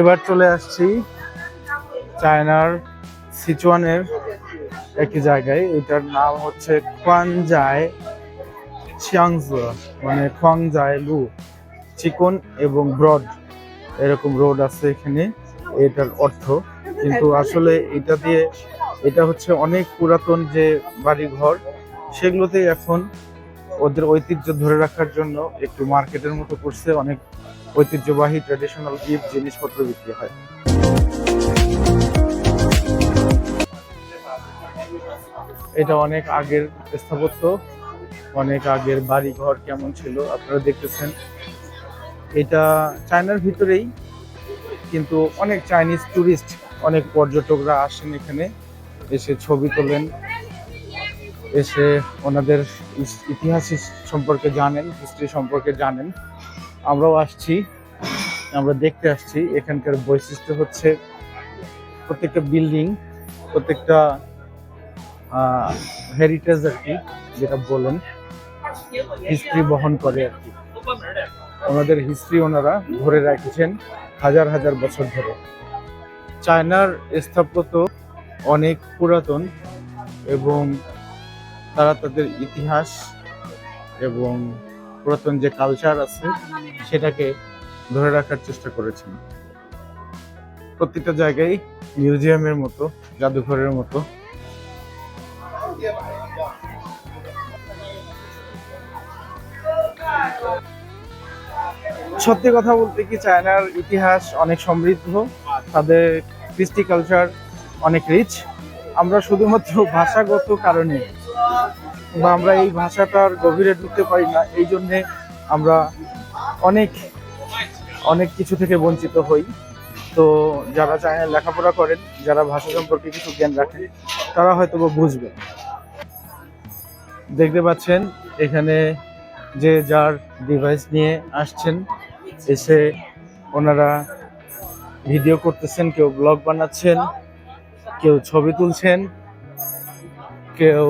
এবার চলে আসছি চায়নার সিচুয়ানের একটি জায়গায়। এটার নাম হচ্ছে কোয়ানজায় চিয়াংজু মানে খোয়াংজায় লু, চিকন এবং ব্রড এরকম রোড আছে এখানে, এটার অর্থ। কিন্তু আসলে এটা দিয়ে এটা হচ্ছে অনেক পুরাতন যে বাড়ি ঘর সেগুলোতে এখন ওদের ঐতিহ্য ধরে রাখার জন্য একটু মার্কেটের মতো করছে, অনেক ঐতিহ্যবাহী ট্র্যাডিশনাল গিফট জিনিসপত্র বিক্রি হয়। এটা অনেক আগের স্থাপত্য, অনেক আগের বাড়ি ঘর কেমন ছিল আপনারা দেখতেছেন। এটা চায়নার ভিতরেই, কিন্তু অনেক চাইনিজ ট্যুরিস্ট অনেক পর্যটকরা আসেন এখানে, এসে ছবি তোলেন, এসে ওনাদের ইতিহাস সম্পর্কে জানেন হিস্ট্রি সম্পর্কে জানেন। আমরাও আসছি, আমরা দেখতে আসছি। এখানকার বৈশিষ্ট্য হচ্ছে প্রত্যেকটা বিল্ডিং প্রত্যেকটা হেরিটেজ আর কি, যেটা বলেন হিস্ট্রি বহন করে আর কি। ওনাদের হিস্ট্রি ওনারা ধরে রেখেছেন হাজার হাজার বছর ধরে। চায়নার স্থাপত্য অনেক পুরাতন এবং তারা তাদের ইতিহাস এবং পুরাতন যে কালচার আছে, সেটাকে ধরে রাখার চেষ্টা করেছেন। প্রত্যেকটা জায়গায় মিউজিয়ামের মতো, জাদুঘরের মতো। সত্যি কথা বলতে কি, চায়নার ইতিহাস অনেক সমৃদ্ধ, তাদের কৃষ্টি কালচার অনেক রিচ আমরা শুধুমাত্র ভাষাগত কারণে বা আমরা এই ভাষাটার গভীরে ঢুকতে পারি না। এই জন্যে আমরা অনেক অনেক কিছু থেকে বঞ্চিত হই। তো যারা চায়নায় লেখাপড়া করেন, যারা ভাষা সম্পর্কে কিছু জ্ঞান রাখেন, তারা হয়তো বুঝবে দেখতে পাচ্ছেন, এখানে যে যার ডিভাইস নিয়ে আসছেন, এসে ওনারা ভিডিও করতেছেন, কেউ ব্লগ বানাচ্ছেন, কেউ ছবি তুলছেন, কেউ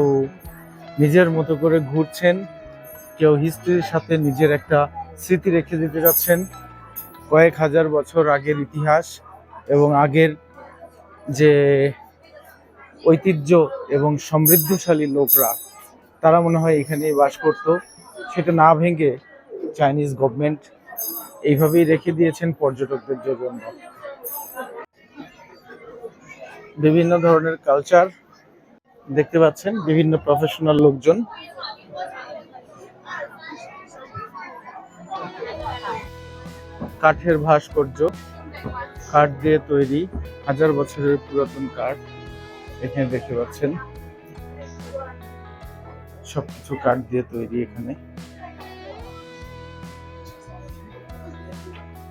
নিজের মতো করে ঘুরছেন, কেউ হিস্ট্রির সাথে নিজের একটা স্মৃতি রেখে দিতে যাচ্ছেন। কয়েক হাজার বছর আগের ইতিহাস এবং আগের যে ঐতিহ্য এবং সমৃদ্ধশালী লোকরা, তারা মনে হয় এখানেই বাস করতো। সেটা না ভেঙে চাইনিজ গভর্নমেন্ট এইভাবেই রেখে দিয়েছেন পর্যটকদের জন্য। বিভিন্ন ধরনের কালচার দেখতে পাচ্ছেন বিভিন্ন প্রফেশনাল লোকজন। কাঠের ভাস্কর্য, কাঠ দিয়ে তৈরি হাজার বছরের পুরাতন কাঠ এখানে দেখতে পাচ্ছেন। সবকিছু কাঠ দিয়ে তৈরি এখানে।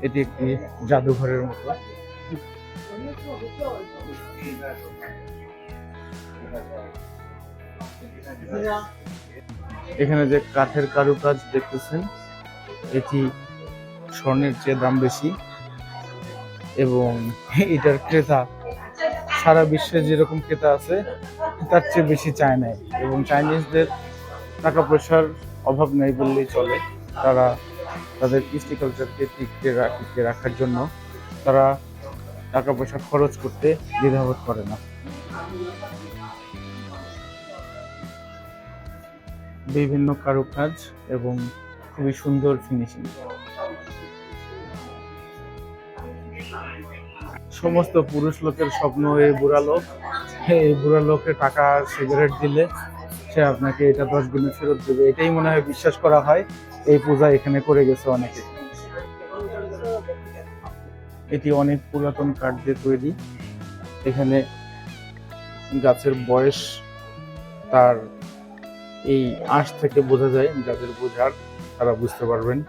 এটি একটি জাদুঘরের মতো। এখানে যে কাঠের কারুকাজ দেখতেছেন, এটি স্বর্ণের চেয়ে দাম বেশি এবং এটার ক্রেতা সারা বিশ্বে যেরকম ক্রেতা আছে, তার চেয়ে বেশি চায়নায় এবং চাইনিজদের টাকা পয়সার অভাব নেই বললেই চলে। তারা তাদের কৃষ্টি কালচারকে টিকে রা- রাখার জন্য তারা টাকা পয়সা খরচ করতে দ্বিধাবোধ করে না। বিভিন্ন কারুকাজ এবং খুবই সুন্দর ফিনিশিং সমস্ত পুরুষ লোকের স্বপ্ন এই বুড়া লোক। এই বুড়া লোককে টাকা সিগারেট দিলে সে আপনাকে এটা দশ গুণে ফেরত দেবে। এটাই মনে হয় বিশ্বাস করা হয়। এই পূজা এখানে করে গেছে অনেকে। এটি অনেক পুরাতন কাঠ দিয়ে তৈরি। এখানে গাছের বয়স তার এই আঁশ থেকে বোঝা যায়, যাদের বোঝার তারা বুঝতে পারবেন।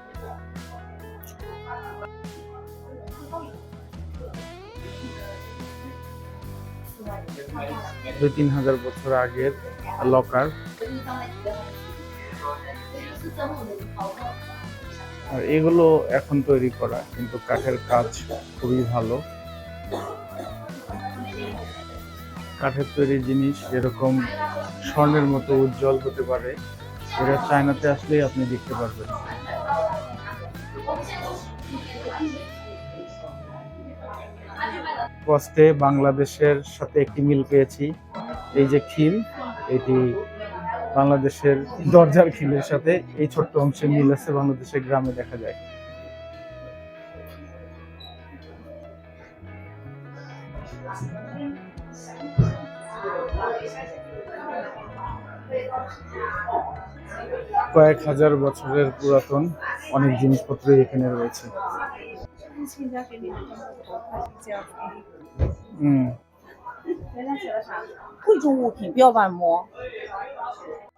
দুই তিন হাজার বছর আগের লকার। আর এগুলো এখন তৈরি করা, কিন্তু কাঠের কাজ খুবই ভালো। কাঠের তৈরি জিনিস যেরকম স্বর্ণের মতো উজ্জ্বল হতে পারে, এটা চায়নাতে আসলেই আপনি দেখতে পারবেন। কষ্টে বাংলাদেশের সাথে একটি মিল পেয়েছি। এই যে খিল, এটি বাংলাদেশের দরজার খিলের সাথে এই ছোট্ট অংশে মিল আছে, বাংলাদেশের গ্রামে দেখা যায়। কয়েক হাজার বছরের পুরাতন অনেক জিনিসপত্র এখানে রয়েছে।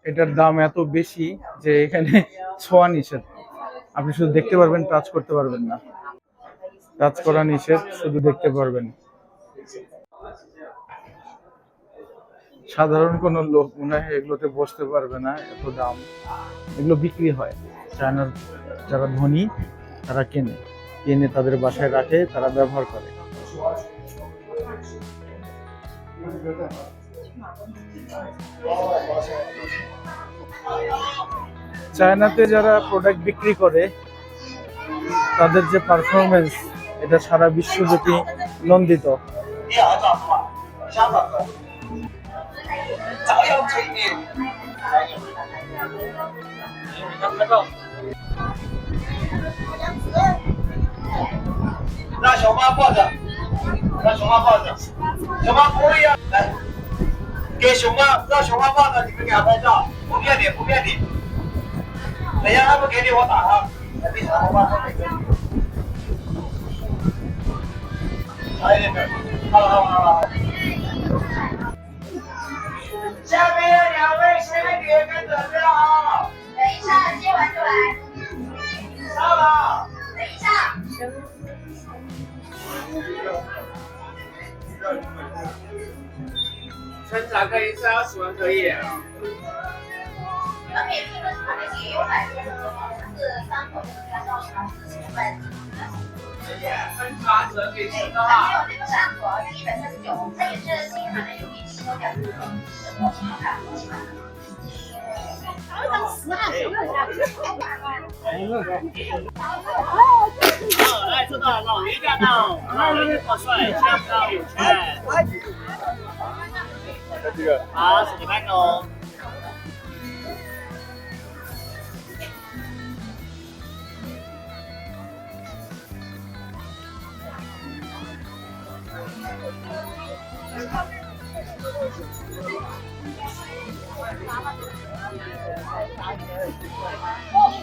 এটার দাম এত বেশি যে এখানে ছোঁয়া নিষেধ। আপনি শুধু দেখতে পারবেন টাচ করতে পারবেন না। টাচ করা নিষেধ, শুধু দেখতে পারবেন। সাধারণ কোন লোক মনে হয় এগুলোতে বসতে পারবে না, এত দাম। এগুলো বিক্রি হয়। চায়নার যারা ধনী, তারা কেনে। কিনে তাদের বাসায় রাখে, তারা ব্যবহার করে। চায়নাতে যারা প্রোডাক্ট বিক্রি করে, তাদের যে পারফরমেন্স এটা সারা বিশ্বব্যাপী নন্দিত। 你要咋子嘛？不想咋子？照样吹牛。让熊猫抱着，让熊猫抱着，熊猫不会要来。给熊猫，让熊猫抱着你们俩拍照，不骗你，不骗你。等下他不给你我打他，来，你啥么嘛？来这边。下面的两位先给别跟准备好。等一下，接完就来。上了。等一下。村长可以，是阿楚可以。可以，可以，可以，可，有百件的，是三口的，要到十万。谢谢，村长可以吃的。好，做到老，你看到？ 어?